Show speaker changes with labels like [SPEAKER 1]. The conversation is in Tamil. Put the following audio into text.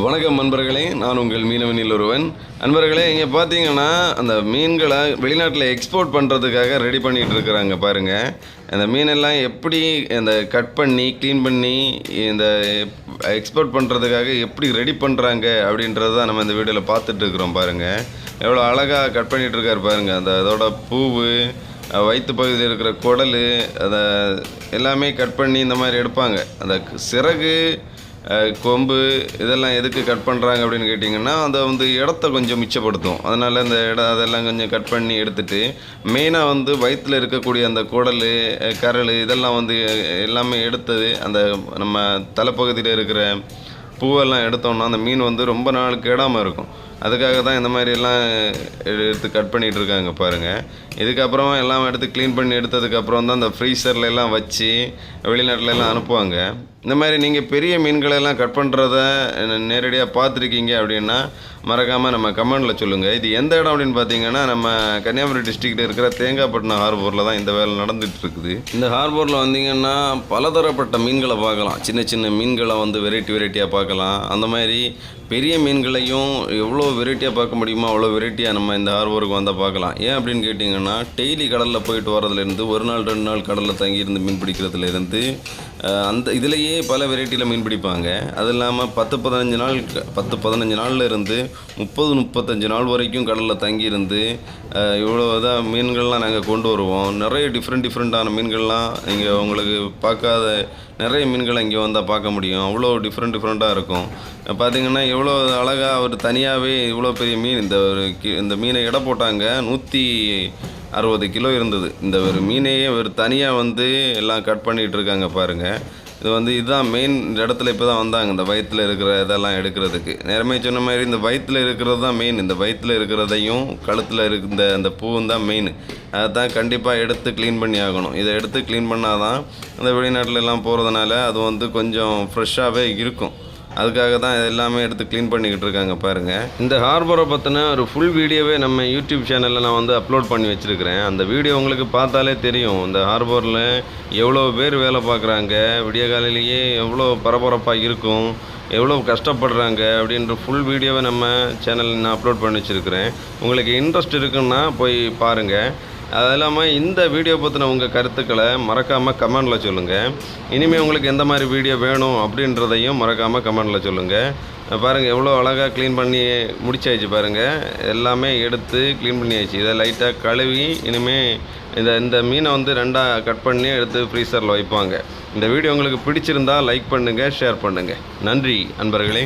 [SPEAKER 1] வணக்கம் நண்பர்களே நான் உங்கள் மீனவனில் ஒருவன். நண்பர்களே இங்கே பார்த்தீங்கன்னா அந்த மீன்களை வெளிநாட்டில் எக்ஸ்போர்ட் பண்ணுறதுக்காக ரெடி பண்ணிகிட்டு இருக்கிறாங்க பாருங்கள் அந்த மீனெல்லாம் எப்படி அந்த கட் பண்ணி க்ளீன் பண்ணி இந்த எக்ஸ்போர்ட் பண்ணுறதுக்காக எப்படி ரெடி பண்ணுறாங்க அப்படின்றது தான் நம்ம இந்த வீடியோவில் பார்த்துட்டு இருக்கிறோம் பாருங்கள் எவ்வளோ அழகாக கட் பண்ணிகிட்டு இருக்கார் பாருங்கள் அந்த அதோட பூவு வயிற்று பகுதியில் இருக்கிற குடல் அதை எல்லாமே கட் பண்ணி இந்த மாதிரி எடுப்பாங்க. அந்த சிறகு கொம்பு இதெல்லாம் எதுக்கு கட் பண்ணுறாங்க அப்படின்னு கேட்டிங்கன்னா அதை வந்து இடத்த கொஞ்சம் மிச்சப்படுத்தும். அதனால் அந்த இடம் அதெல்லாம் கொஞ்சம் கட் பண்ணி எடுத்துகிட்டு மெயினாக வந்து வயிற்றில் இருக்கக்கூடிய அந்த குடல் கரல் இதெல்லாம் வந்து எல்லாமே எடுத்தது அந்த நம்ம தலைப்பகுதியில் இருக்கிற பூவெல்லாம் எடுத்தோம்னா அந்த மீன் வந்து ரொம்ப நாள் கெடாமல் இருக்கும். அதுக்காக தான் இந்த மாதிரி எல்லாம் எடுத்து கட் பண்ணிகிட்டு இருக்காங்க பாருங்கள் இதுக்கப்புறம் எல்லாம் எடுத்து க்ளீன் பண்ணி எடுத்ததுக்கப்புறம் தான் அந்த ஃப்ரீசரில் எல்லாம் வச்சு வெளிநாட்டிலலாம் அனுப்புவாங்க. இந்த மாதிரி நீங்கள் பெரிய மீன்களெல்லாம் கட் பண்ணுறத நேரடியாக பார்த்துருக்கீங்க அப்படின்னா மறக்காமல் நம்ம கமெண்டில் சொல்லுங்கள் இது எந்த இடம் அப்படின்னு பார்த்தீங்கன்னா நம்ம கன்னியாகுமரி டிஸ்ட்ரிக்ட்டில் இருக்கிற தேங்காய்பட்டினம் ஹார்பரில் தான் இந்த வேலை நடந்துகிட்ருக்குது இருக்குது இந்த ஹார்பரில் வந்தீங்கன்னா பலதரப்பட்ட மீன்களை பார்க்கலாம். சின்ன சின்ன மீன்களை வந்து வெரைட்டி வெரைட்டியாக பார்க்கலாம். அந்த மாதிரி பெரிய மீன்களையும் எவ்வளோ வெரைட்டியாக பார்க்க முடியுமோ அவ்வளோ வெரைட்டியாக நம்ம இந்த ஹார்பருக்கு வந்தால் பார்க்கலாம். ஏன் அப்படின்னு கேட்டிங்கன்னா டெய்லி கடலில் போயிட்டு வரதுலேருந்து ஒரு நாள் ரெண்டு நாள் கடலில் தங்கியிருந்து மீன் பிடிக்கிறதுலேருந்து அந்த இதுலேயே பல வெரைட்டியில் மீன் பிடிப்பாங்க. அது இல்லாமல் பத்து பதினஞ்சு நாள் பத்து பதினஞ்சு நாள்ல இருந்து முப்பது முப்பத்தஞ்சு நாள் வரைக்கும் கடலில் தங்கியிருந்து இவ்வளோ இதாக மீன்கள்லாம் நாங்கள் கொண்டு வருவோம். நிறைய டிஃப்ரெண்ட் டிஃப்ரெண்ட்டான மீன்கள்லாம் இங்கே உங்களுக்கு பார்க்காத நிறைய மீன்களை இங்கே வந்தால் பார்க்க முடியும். அவ்வளோ டிஃப்ரெண்ட் டிஃப்ரெண்ட்டாக இருக்கும். பார்த்தீங்கன்னா எவ்வளோ அழகாக ஒரு தனியாகவே இவ்வளோ பெரிய மீன் இந்த ஒரு இந்த மீனை எடை போட்டாங்க. நூற்றி அறுபது கிலோ இருந்தது. இந்த ஒரு மீனையே ஒரு தனியாக வந்து எல்லாம் கட் பண்ணிகிட்டு இருக்காங்க பாருங்கள் இது வந்து இதுதான் மெயின் இந்த இடத்துல இப்போ தான் வந்தாங்க. இந்த வயிற்றில் இருக்கிற இதெல்லாம் எடுக்கிறதுக்கு. நேரமே சொன்ன மாதிரி இந்த வயிற்றில் இருக்கிறது தான் மெயின் இந்த வயிற்றில் இருக்கிறதையும் கழுத்தில் இருந்த அந்த பூவும் தான் மெயின் அதை தான் கண்டிப்பாக எடுத்து க்ளீன் பண்ணி ஆகணும். இதை எடுத்து க்ளீன் பண்ணால் தான் அந்த வெளிநாட்டிலலாம் போகிறதுனால அது வந்து கொஞ்சம் ஃப்ரெஷ்ஷாகவே இருக்கும். அதுக்காக தான் எல்லாமே எடுத்து க்ளீன் பண்ணிக்கிட்டு இருக்காங்க பாருங்கள் இந்த ஹார்பரை பற்றின ஒரு ஃபுல் வீடியோவே நம்ம யூடியூப் சேனலில் நான் வந்து அப்லோட் பண்ணி வச்சுருக்கிறேன். அந்த வீடியோ உங்களுக்கு பார்த்தாலே தெரியும். இந்த ஹார்பரில் எவ்வளோ பேர் வேலை பார்க்குறாங்க விடிய காலையிலேயே எவ்வளோ பரபரப்பாக இருக்கும் எவ்வளோ கஷ்டப்படுறாங்க அப்படின்ற ஃபுல் வீடியோவை நம்ம சேனலில் நான் அப்லோட் பண்ணி வச்சுருக்கிறேன். உங்களுக்கு இன்ட்ரெஸ்ட் இருக்குன்னா போய் பாருங்கள் அது இல்லாமல் இந்த வீடியோ பற்றின உங்கள் கருத்துக்களை மறக்காமல் கமெண்டில் சொல்லுங்கள் இனிமேல் உங்களுக்கு எந்த மாதிரி வீடியோ வேணும் அப்படின்றதையும் மறக்காமல் கமெண்டில் சொல்லுங்கள் பாருங்கள் எவ்வளோ அழகாக க்ளீன் பண்ணி முடிச்சாச்சு பாருங்கள் எல்லாமே எடுத்து க்ளீன் பண்ணியாச்சு. இதை லைட்டாக கழுவி இனிமேல் இந்த இந்த மீனை வந்து ரெண்டாக கட் பண்ணி எடுத்து ஃப்ரீசரில் வைப்பாங்க. இந்த வீடியோ உங்களுக்கு பிடிச்சிருந்தா லைக் பண்ணுங்கள் ஷேர் பண்ணுங்கள் நன்றி அன்பர்களே.